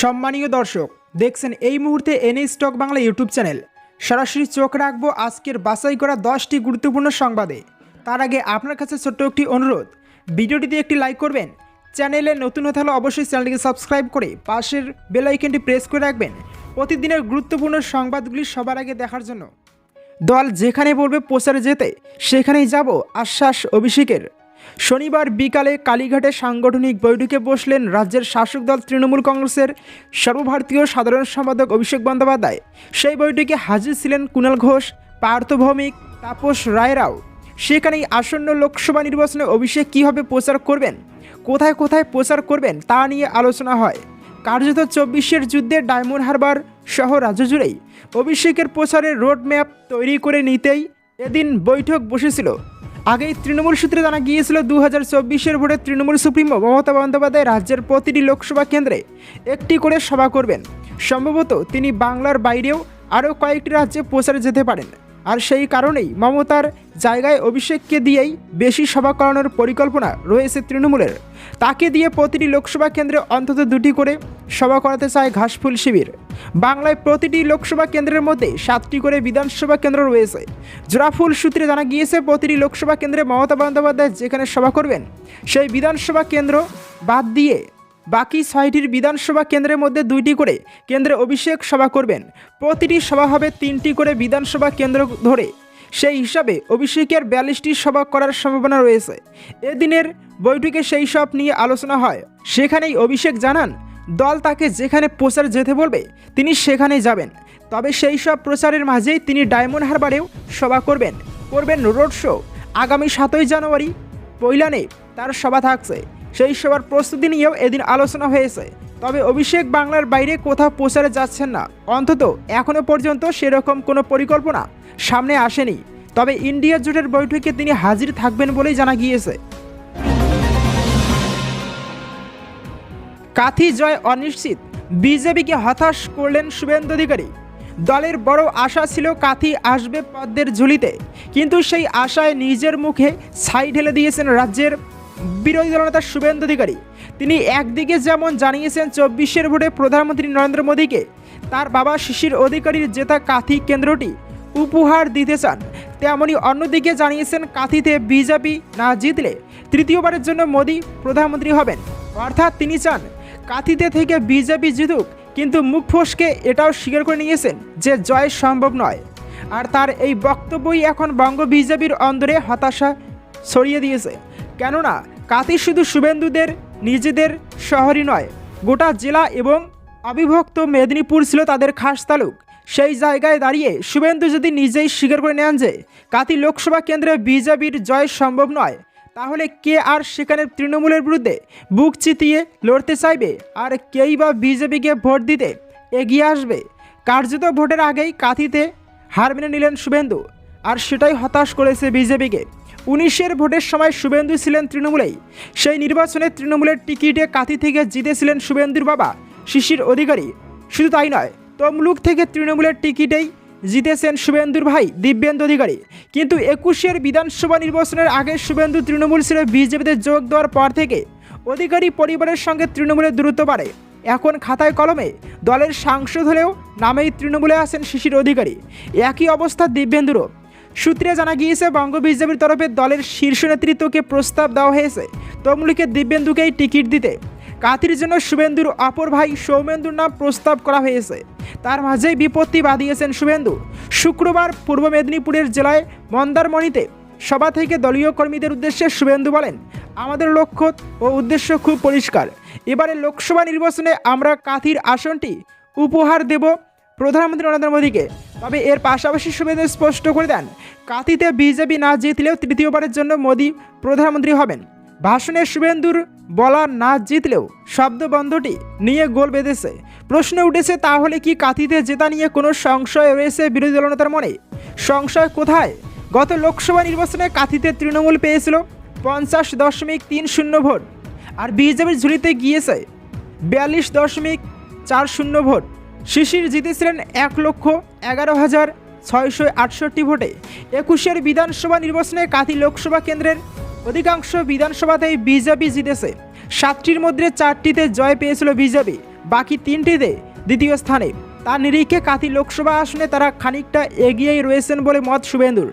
সম্মানীয় দর্শক, দেখছেন এই মুহূর্তে N A stock Bangla YouTube channel. সরাসরি চোখ রাখব আজকের বাছাই করা দশটি গুরুত্বপূর্ণ সংবাদে। তার আগে আপনার কাছে ছোট্ট একটি অনুরোধ, ভিডিওটিতে একটি লাইক করবেন, চ্যানেলে নতুন হতে হলে অবশ্যই চ্যানেলটিকে সাবস্ক্রাইব করে পাশের বেল আইকনটি প্রেস করে রাখবেন। প্রতিদিনের গুরুত্বপূর্ণ সংবাদগুলি সবার আগে দেখার জন্য। দল যেখানে বলবে প্রচারে যেতে, সেখানেই যাব আশ্বাস অভিষেকের। শনিবার বিকালে কালীঘাটে সাংগঠনিক বৈঠকে বসলেন রাজ্যের শাসক দল তৃণমূল কংগ্রেসের সর্বভারতীয় সাধারণ সম্পাদক অভিষেক বন্দ্যোপাধ্যায়। সেই বৈঠকে হাজির ছিলেন কুণাল ঘোষ, পার্থ ভৌমিক, তাপস রায়রাও। সেখানেই আসন্ন লোকসভা নির্বাচনে অভিষেক কীভাবে প্রচার করবেন, কোথায় কোথায় প্রচার করবেন তা নিয়ে আলোচনা হয়। কার্যত চব্বিশের যুদ্ধে ডায়মন্ড হারবার সহ রাজ্য জুড়েই অভিষেকের প্রচারের রোডম্যাপ তৈরি করে নিতেই এদিন বৈঠক বসেছিল। আগেই তৃণমূল সূত্রে জানা গিয়েছিল দু হাজার চব্বিশের ভোটে তৃণমূল সুপ্রিমো মমতা বন্দ্যোপাধ্যায় রাজ্যের প্রতিটি লোকসভা কেন্দ্রে একটি করে সভা করবেন। সম্ভবত তিনি বাংলার বাইরেও আরও কয়েকটি রাজ্যে প্রচারে যেতে পারেন। আর সেই কারণেই মমতার জায়গায় অভিষেককে দিয়েই বেশি সভা করানোর পরিকল্পনা রয়েছে তৃণমূলের। তাকে দিয়ে প্রতিটি লোকসভা কেন্দ্রে অন্তত দুটি করে সভা করাতে চায় ঘাসফুল শিবির। বাংলায় প্রতিটি লোকসভা কেন্দ্রের মধ্যে সাতটি করে বিধানসভা কেন্দ্র রয়েছে। জোড়াফুল সূত্রে জানা গিয়েছে, প্রতিটি লোকসভা কেন্দ্রে মমতা বন্দ্যোপাধ্যায় যেখানে সভা করবেন, সেই বিধানসভা কেন্দ্র বাদ দিয়ে বাকি ছয়টির বিধানসভা কেন্দ্রের মধ্যে দুইটি করে কেন্দ্রে অভিষেক সভা করবেন। প্রতিটি সভা হবে তিনটি করে বিধানসভা কেন্দ্র ধরে। সেই হিসাবে অভিষেকের বিয়াল্লিশটি সভা করার সম্ভাবনা রয়েছে। এদিনের বৈঠকে সেই সব নিয়ে আলোচনা হয়। সেখানেই অভিষেক জানান, দল তাকে যেখানে প্রচার যেতে বলবে, তিনি সেখানেই যাবেন। তবে সেই সব প্রচারের মাঝেই তিনি ডায়মন্ড হারবারেও সভা করবেন। করবেন রোড শো। আগামী সাতই জানুয়ারি পৈলানে তার সভা থাকছে। সেই সবার প্রস্তুতি নিয়েও এদিন আলোচনা হয়েছে। তবে অভিষেক বাংলার বাইরে কোথাও প্রচারে যাচ্ছেন না। অন্তত এখনও পর্যন্ত সেরকম কোনো পরিকল্পনা সামনে আসেনি। তবে ইন্ডিয়া জোটের বৈঠকে তিনি হাজির থাকবেন বলেই জানা গিয়েছে। কাথি জয় অনিশ্চিত। বিজেপিকে হতাশ করলেন শুভেন্দু অধিকারী। দলের বড় আশা ছিল কাথি আসবে পদ্মের ঝুলিতে। কিন্তু সেই আশায় নিজের মুখে ছাই ঢেলে দিয়েছেন রাজ্যের বিরোধী দলনেতা শুভেন্দু অধিকারী। তিনি একদিকে যেমন জানিয়েছেন চব্বিশের ভোটে প্রধানমন্ত্রী নরেন্দ্র মোদীকে, তার বাবা শিশির অধিকারীর জেতা কাথি কেন্দ্রটি উপহার দিতে চান, তেমনি অন্যদিকে জানিয়েছেন কাথিতে বিজেপি না জিতলে তৃতীয়বারের জন্য মোদী প্রধানমন্ত্রী হবেন। অর্থাৎ তিনি চান কাথিতে থেকে বিজেপি জিতুক, কিন্তু মুখ এটাও স্বীকার করে নিয়েছেন যে জয় সম্ভব নয়। আর তার এই বক্তব্যই এখন বঙ্গ বিজেপির অন্দরে হতাশা ছড়িয়ে দিয়েছে। কেননা কাতি শুধু শুভেন্দুদের, নিজেদের শহরই নয়, গোটা জেলা এবং অবিভক্ত মেদিনীপুর ছিল তাদের খাস তালুক। সেই জায়গায় দাঁড়িয়ে শুভেন্দু যদি নিজেই স্বীকার করে নেন যে কাতি লোকসভা কেন্দ্রে বিজেপির জয় সম্ভব নয়, তাহলে কে আর সেখানে তৃণমূলের বিরুদ্ধে বুক চিতিয়ে লড়তে চাইবে? আর কেই বা বিজেপিকে ভোট দিতে এগিয়ে আসবে? কার্যত ভোটের আগেই কাথিতে হার মেনে নিলেন শুভেন্দু, আর সেটাই হতাশ করেছে বিজেপিকে। উনিশের ভোটের সময় শুভেন্দু ছিলেন তৃণমূলেই। সেই নির্বাচনে তৃণমূলের টিকিটে কাথি থেকে জিতেছিলেন শুভেন্দুর বাবা, শিশির অধিকারী। শুধু তাই নয়, তমলুক থেকে তৃণমূলের টিকিটেই জিতেছেন শুভেন্দুর ভাই দিব্যেন্দু অধিকারী। কিন্তু একুশের বিধানসভা নির্বাচনের আগে শুভেন্দু তৃণমূল ছিল বিজেপিতে যোগ দেওয়ার পর থেকে অধিকারী পরিবারের সঙ্গে তৃণমূলের দূরত্ব বাড়ে। এখন খাতায় কলমে দলের সাংসদ হলেও নামেই তৃণমূলে আছেন শিশির অধিকারী। একই অবস্থা দিব্যেন্দুরও। সূত্রে জানা গিয়েছে, বঙ্গ বিজেপির তরফে দলের শীর্ষ নেতৃত্বকে প্রস্তাব দেওয়া হয়েছে। তমলুকে দিব্যেন্দুকেই টিকিট দিতে। কাতির জন্য শুভেন্দুর অপর ভাই সৌমেন্দুর নাম প্রস্তাব করা হয়েছে। তার মাঝেই বিপত্তি বাঁধিয়েছেন শুভেন্দু। শুক্রবার পূর্ব মেদিনীপুরের জেলায় মন্দারমণিতে সভা থেকে দলীয় কর্মীদের উদ্দেশ্যে শুভেন্দু বলেন, আমাদের লক্ষ্য ও উদ্দেশ্য খুব পরিষ্কার। এবারে লোকসভা নির্বাচনে আমরা কাথির আসনটি উপহার দেব প্রধানমন্ত্রী নরেন্দ্র মোদীকে। তবে এর পাশাপাশি শুভেন্দু স্পষ্ট করে দেন কাতিতে বিজেপি না জিতলেও তৃতীয়বারের জন্য মোদী প্রধানমন্ত্রী হবেন। ভাষণে শুভেন্দুর বলা না জিতলেও শব্দবন্ধটি নিয়ে গোল বেঁধেছে। প্রশ্ন উঠেছে, তাহলে কি কাতিতে জেতা নিয়ে কোনো সংশয় রয়েছে বিরোধী দলনেতার মনে? সংশয় কোথায়? গত লোকসভা নির্বাচনে কাতিতে তৃণমূল পেয়েছিল পঞ্চাশ দশমিক তিন শূন্য ভোট, আর বিজেপির ঝুলিতে গিয়েছে বিয়াল্লিশ দশমিক চার শূন্য ভোট। শিশির জিতেছিলেন এক লক্ষ এগারো হাজার ছয়শো আটষট্টি ভোটে। একুশের বিধানসভা নির্বাচনে কাথি লোকসভা কেন্দ্রের অধিকাংশ বিধানসভাতেই বিজেপি জিতেছে। সাতটির মধ্যে চারটিতে জয় পেয়েছিল বিজেপি, বাকি তিনটিতে দ্বিতীয় স্থানে। তার নিরিখে কাতি লোকসভা আসনে তারা খানিকটা এগিয়েই রয়েছেন বলে মত শুভেন্দুর।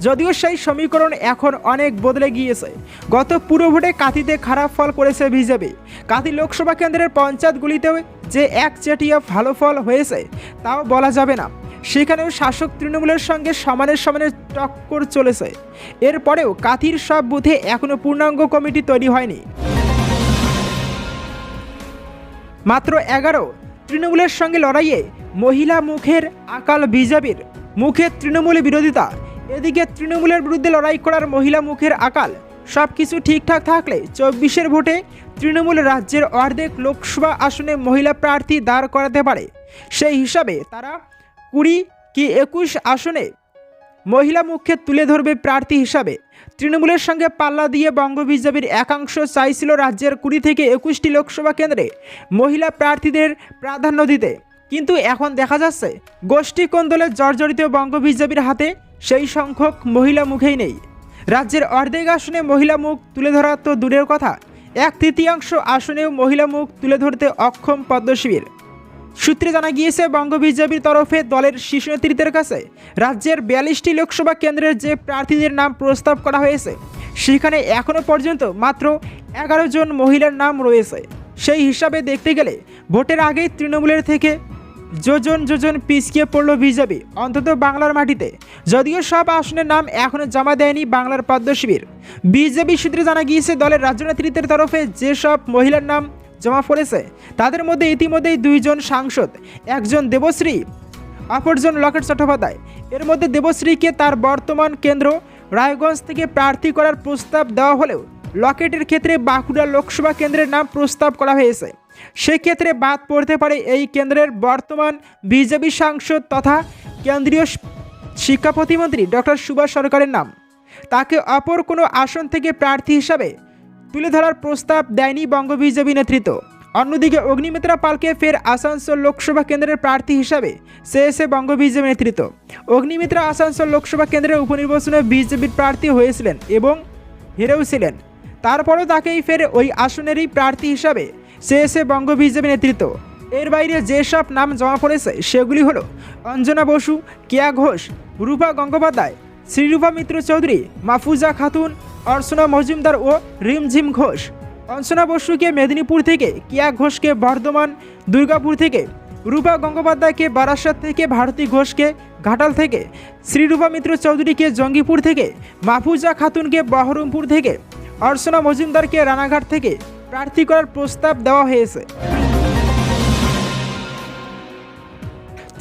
যদিও সেই সমীকরণ এখন অনেক বদলে গিয়েছে। গত পুরো ভোটে কাতিতে খারাপ ফল করেছে বিজেপি। কাতি লোকসভা কেন্দ্রের পঞ্চায়েতগুলিতেও যে একচেটিয়া ভালো ফল হয়েছে, তাও বলা যাবে না। সেখানেও শাসক তৃণমূলের সঙ্গে সমানের সমানের টক্কর চলেছে। এরপরেও কাথির সব বুথে এখনও পূর্ণাঙ্গ কমিটি তৈরি হয়নি। মাত্র এগারো তৃণমূলের সঙ্গে লড়াইয়ে মহিলা মুখের আকাল বিজেপির মুখে তৃণমূল বিরোধিতা। এদিকে তৃণমূলের বিরুদ্ধে লড়াই করার মহিলা মুখের আকাল সব কিছু ঠিকঠাক থাকলে চব্বিশের ভোটে তৃণমূল রাজ্যের অর্ধেক লোকসভা আসনে মহিলা প্রার্থী দাঁড় করাতে পারে। সেই হিসাবে তারা কুড়ি কি একুশ আসনে মহিলা মুখে তুলে ধরবে প্রার্থী হিসাবে। তৃণমূলের সঙ্গে পাল্লা দিয়ে বঙ্গ বিজেপির একাংশ চাইছিল রাজ্যের কুড়ি থেকে একুশটি লোকসভা কেন্দ্রে মহিলা প্রার্থীদের প্রাধান্য দিতে। কিন্তু এখন দেখা যাচ্ছে, গোষ্ঠী কোন্দলে জর্জরিত বঙ্গ বিজেপির হাতে সেই সংখ্যক মহিলা মুখেই নেই। রাজ্যের অর্ধেক আসনে মহিলা মুখ তুলে ধরা তো দূরের কথা এক তৃতীয়াংশ আসনেও মহিলা মুখ তুলে ধরতে অক্ষম পদ্মশিবির। সূত্রে জানা গিয়েছে বঙ্গ বিজেপির তরফে দলের শীর্ষ নেতৃত্বের কাছে রাজ্যের বিয়াল্লিশটি লোকসভা কেন্দ্রের যে প্রার্থীদের নাম প্রস্তাব করা হয়েছে, সেখানে এখনও পর্যন্ত মাত্র এগারো জন মহিলার নাম রয়েছে। সেই হিসাবে দেখতে গেলে, ভোটের আগেই তৃণমূলের থেকে যোজন যোজন পিছিয়ে পড়ল বিজেপি অন্তত বাংলার মাটিতে। যদিও সব আসনের নাম এখনও জমা দেয়নি বাংলার পদ্ম শিবির বিজেপি সূত্রে জানা গিয়েছে, দলের রাজ্য নেতৃত্বের তরফে যেসব মহিলার নাম জমা পড়েছে, তাদের মধ্যে ইতিমধ্যেই দুইজন সাংসদ, একজন দেবশ্রী, অপরজন লকেট চট্টোপাধ্যায়। এর মধ্যে দেবশ্রীকে তার বর্তমান কেন্দ্র রায়গঞ্জ থেকে প্রার্থী করার প্রস্তাব দেওয়া হলেও লকেটের ক্ষেত্রে বাঁকুড়া লোকসভা কেন্দ্রের নাম প্রস্তাব করা হয়েছে। সেক্ষেত্রে বাদ পড়তে পারে এই কেন্দ্রের বর্তমান বিজেপি সাংসদ তথা কেন্দ্রীয় শিক্ষা প্রতিমন্ত্রী ডক্টর সুভাষ সরকারের নাম। তাকে অপর কোনো আসন থেকে প্রার্থী হিসাবে তুলে ধরার প্রস্তাব দেয়নি বঙ্গ বিজেপি নেতৃত্ব। অন্যদিকে অগ্নিমিত্রা পালকে ফের আসানসোল লোকসভা কেন্দ্রের প্রার্থী হিসাবে চেয়েছে বঙ্গ বিজেপি নেতৃত্ব। অগ্নিমিত্রা আসানসোল লোকসভা কেন্দ্রের উপনির্বাচনে বিজেপির প্রার্থী হয়েছিলেন এবং হেরেও ছিলেন। তারপরও তাকেই ফের ওই আসনেরই প্রার্থী হিসাবে চেয়েছে বঙ্গ বিজেপি নেতৃত্ব। এর বাইরে যেসব নাম জমা পড়েছে, সেগুলি হলো অঞ্জনা বসু, কেয়া ঘোষ, রূপা গঙ্গোপাধ্যায়, শ্রীরূপা মিত্র চৌধুরী, মাফুজা খাতুন, অর্চনা মজুমদার ও রিমঝিম ঘোষ। অঞ্চনা বসুকে মেদিনীপুর থেকে, কিয়া ঘোষকে বর্ধমান, দুর্গাপুর থেকে, রূপা গঙ্গোপাধ্যায়কে বারাসাত থেকে, ভারতী ঘোষকে ঘাটাল থেকে, শ্রীরূপা মিত্র চৌধুরীকে জঙ্গিপুর থেকে মাহফুজা খাতুনকে বহরমপুর থেকে, অর্চনা মজুমদারকে রানাঘাট থেকে প্রার্থী করার প্রস্তাব দেওয়া হয়েছে।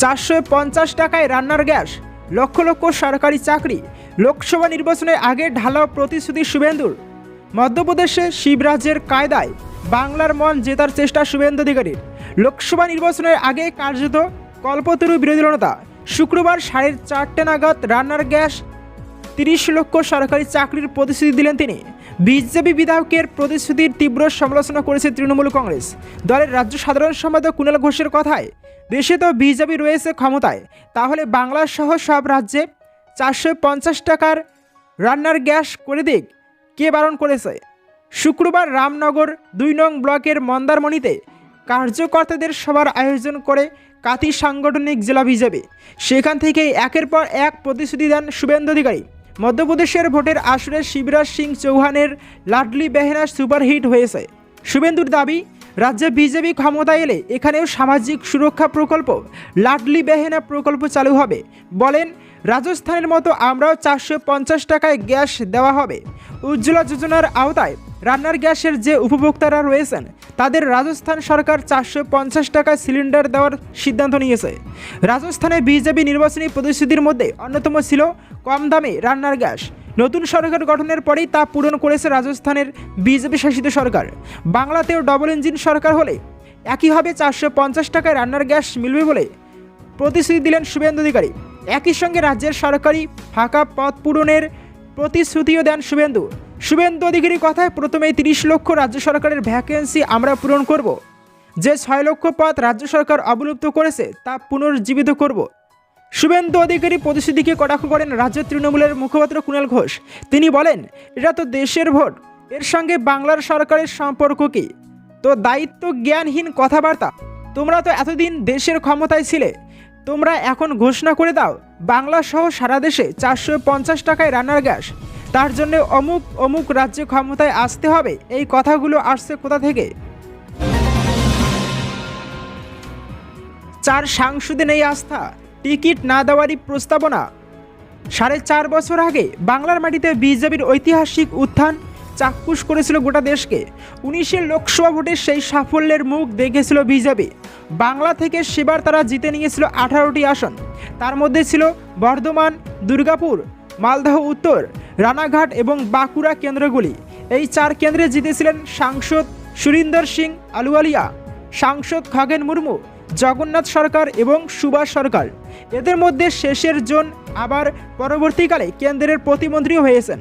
চারশো পঞ্চাশ টাকায় রান্নার গ্যাস, লক্ষ লক্ষ সরকারি চাকরি, লোকসভা নির্বাচনের আগে ঢালাও প্রতিশ্রুতি শুভেন্দুর। মধ্যপ্রদেশে শিবরাজের কায়দায় বাংলার মন জেতার চেষ্টা শুভেন্দু অধিকারীর। লোকসভা নির্বাচনের আগে কার্যত কল্পতরু বিরোধী নেতা শুক্রবার সাড়ে চারটে নাগাদ রান্নার গ্যাস, তিরিশ লক্ষ সরকারি চাকরির প্রতিশ্রুতি দিলেন তিনি। বিজেপি বিধায়কের প্রতিশ্রুতির তীব্র সমালোচনা করেছে তৃণমূল কংগ্রেস। দলের রাজ্য সাধারণ সম্পাদক কুণাল ঘোষের কথায়, দেশে তো বিজেপি রয়েছে ক্ষমতায়, তাহলে বাংলা সহ সব রাজ্যে চারশো পঞ্চাশ টাকার রান্নার গ্যাস করে দিক। কে বারণ করেছে? শুক্রবার রামনগর দুই নং ব্লকের মন্দারমণিতে কার্যকর্তাদের সভার আয়োজন করে কাতি সাংগঠনিক জেলা বিজেপি। সেখান থেকে একের পর এক প্রতিশ্রুতি দেন শুভেন্দু অধিকারী। মধ্যপ্রদেশের ভোটের আসরে শিবরাজ সিং চৌহানের লাডলি বেহেনা সুপারহিট হয়েছে। শুভেন্দুর দাবি, রাজ্যে বিজেপি ক্ষমতায় এলে এখানেও সামাজিক সুরক্ষা প্রকল্প, লাডলি বেহেনা প্রকল্প চালু হবে। বলেন, রাজস্থানের মতো আমরাও চারশো পঞ্চাশ টাকায় গ্যাস দেওয়া হবে। উজ্জ্বলা যোজনার আওতায় রান্নার গ্যাসের যে উপভোক্তারা রয়েছেন তাদের রাজস্থান সরকার চারশো পঞ্চাশ টাকায় সিলিন্ডার দেওয়ার সিদ্ধান্ত নিয়েছে। রাজস্থানে বিজেপি নির্বাচনী প্রতিশ্রুতির মধ্যে অন্যতম ছিল কম দামে রান্নার গ্যাস। নতুন সরকার গঠনের পরেই তা পূরণ করেছে রাজস্থানের বিজেপি শাসিত সরকার। বাংলাতেও ডবল ইঞ্জিন সরকার হলে একইভাবে চারশো পঞ্চাশ টাকায় রান্নার গ্যাস মিলবে বলে প্রতিশ্রুতি দিলেন শুভেন্দু অধিকারী। একই সঙ্গে রাজ্যের সরকারি ফাঁকা পথ পূরণের প্রতিশ্রুতিও দেন শুভেন্দু। শুভেন্দু অধিকারীর কথায় প্রথমেই তিরিশ লক্ষ রাজ্য সরকারের ভ্যাকেন্সি আমরা পূরণ করব। যে ছয় লক্ষ পদ রাজ্য সরকার অবলুপ্ত করেছে, তা পুনর্জীবিত করব। শুভেন্দু অধিকারী প্রতিশ্রুতিকে কটাক্ষ করেন রাজ্য তৃণমূলের মুখপাত্র কুণাল ঘোষ। তিনি বলেন, এটা তো দেশের ভোট। এর সঙ্গে বাংলার সরকারের সম্পর্ক কি? তো দায়িত্ব জ্ঞানহীন কথাবার্তা। তোমরা তো এতদিন দেশের ক্ষমতায় ছিলে। তোমরা এখন ঘোষণা করে দাও বাংলা সহ সারা দেশে চারশো পঞ্চাশ টাকায় রান্নার গ্যাস। তার জন্য অমুক অমুক রাজ্যে ক্ষমতায় আসতে হবে। এই কথাগুলো আসছে কোথা থেকে? চার সাংসদে নেই আস্থা, টিকিট না দেওয়ারই প্রস্তাবনা। সাড়ে চার বছর আগে বাংলার মাটিতে বিজেপির ঐতিহাসিক উত্থান চাক্ষুষ করেছিল গোটা দেশকে। উনিশে লোকসভা ভোটে সেই সাফল্যের মুখ দেখেছিল বিজেপি। বাংলা থেকে সেবার তারা জিতে নিয়েছিল আঠারোটি আসন। তার মধ্যে ছিল বর্ধমান, দুর্গাপুর, মালদহ, উত্তর। রানাঘাট এবং বাঁকুড়া কেন্দ্রগুলি। এই চার কেন্দ্রে জিতেছিলেন সাংসদ সুরিন্দর সিং আলুয়ালিয়া সাংসদ খগেন মুর্মু, জগন্নাথ সরকার এবং সুভাষ সরকার। এদের মধ্যে শেষের জন আবার পরবর্তীকালে কেন্দ্রের প্রতিমন্ত্রীও হয়েছেন।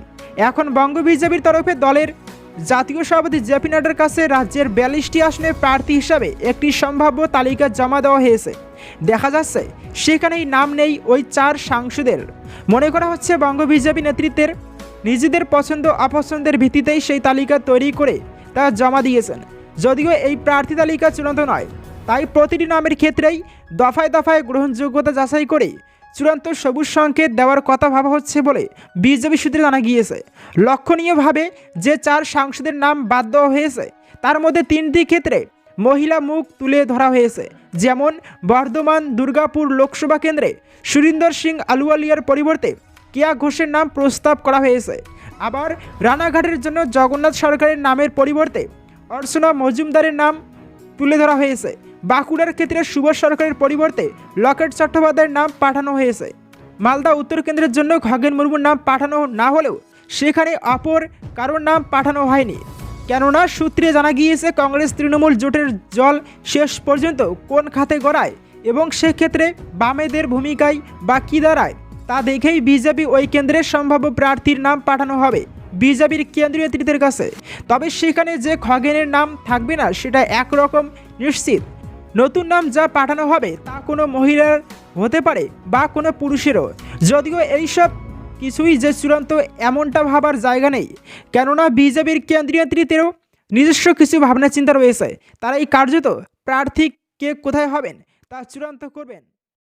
এখন বঙ্গ বিজেপির তরফে দলের জাতীয় সভাপতি জেপি নাড্ডার কাছে রাজ্যের বিয়াল্লিশটি আসনে প্রার্থী হিসাবে একটি সম্ভাব্য তালিকা জমা দেওয়া হয়েছে। দেখা যাচ্ছে, সেখানেই নাম নেই ওই চার সাংসদের। মনে করা হচ্ছে বঙ্গ বিজেপি নেতৃত্বের নিজেদের পছন্দ অপছন্দের ভিত্তিতেই সেই তালিকা তৈরি করে তা জমা দিয়েছেন। যদিও এই প্রার্থী তালিকা চূড়ান্ত নয়, তাই প্রতিটি নামের ক্ষেত্রেই দফায় দফায় গ্রহণযোগ্যতা যাচাই করে চূড়ান্ত সবুজ সংকেত দেওয়ার কথা ভাবা হচ্ছে বলে বিজেপি সূত্রে জানা গিয়েছে। লক্ষণীয়ভাবে যে চার সাংসদের নাম বাদ দেওয়া হয়েছে, তার মধ্যে তিনটি ক্ষেত্রে মহিলা মুখ তুলে ধরা হয়েছে, যেমন বর্ধমান, দুর্গাপুর লোকসভা কেন্দ্রে সুরিন্দর সিং আলুয়ালিয়ার পরিবর্তে কেয়া ঘোষের নাম প্রস্তাব করা হয়েছে। আবার রানাঘাটের জন্য জগন্নাথ সরকারের নামের পরিবর্তে অর্চনা মজুমদারের নাম তুলে ধরা হয়েছে। বাঁকুড়ার ক্ষেত্রে সুভাষ সরকারের পরিবর্তে লকেট চট্টোপাধ্যায়ের নাম পাঠানো হয়েছে। মালদা উত্তর কেন্দ্রের জন্য খগেন মুর্মুর নাম পাঠানো না হলেও সেখানে অপর কারোর নাম পাঠানো হয়নি। কেননা সূত্রে জানা গিয়েছে, কংগ্রেস তৃণমূল জোটের জল শেষ পর্যন্ত কোন খাতে গড়ায় এবং সেক্ষেত্রে বামেদের ভূমিকায় বা কী দাঁড়ায় তা দেখেই বিজেপি ওই কেন্দ্রের সম্ভাব্য প্রার্থীর নাম পাঠানো হবে বিজেপির কেন্দ্রীয় নেতৃত্বের কাছে। তবে সেখানে যে খগেনের নাম থাকবে না, সেটা একরকম নিশ্চিত। নতুন নাম যা পাঠানো হবে, তা কোনো মহিলার হতে পারে বা কোনো পুরুষেরও। যদিও এইসব কিছুই যে চূড়ান্ত এমনটা ভাবার জায়গা নেই। কেননা বিজেপির কেন্দ্রীয় নেতৃত্বেরও নিজস্ব কিছু ভাবনা চিন্তা রয়েছে। তারা এই কার্যত প্রার্থী কে কোথায় হবেন, তা চূড়ান্ত করবেন।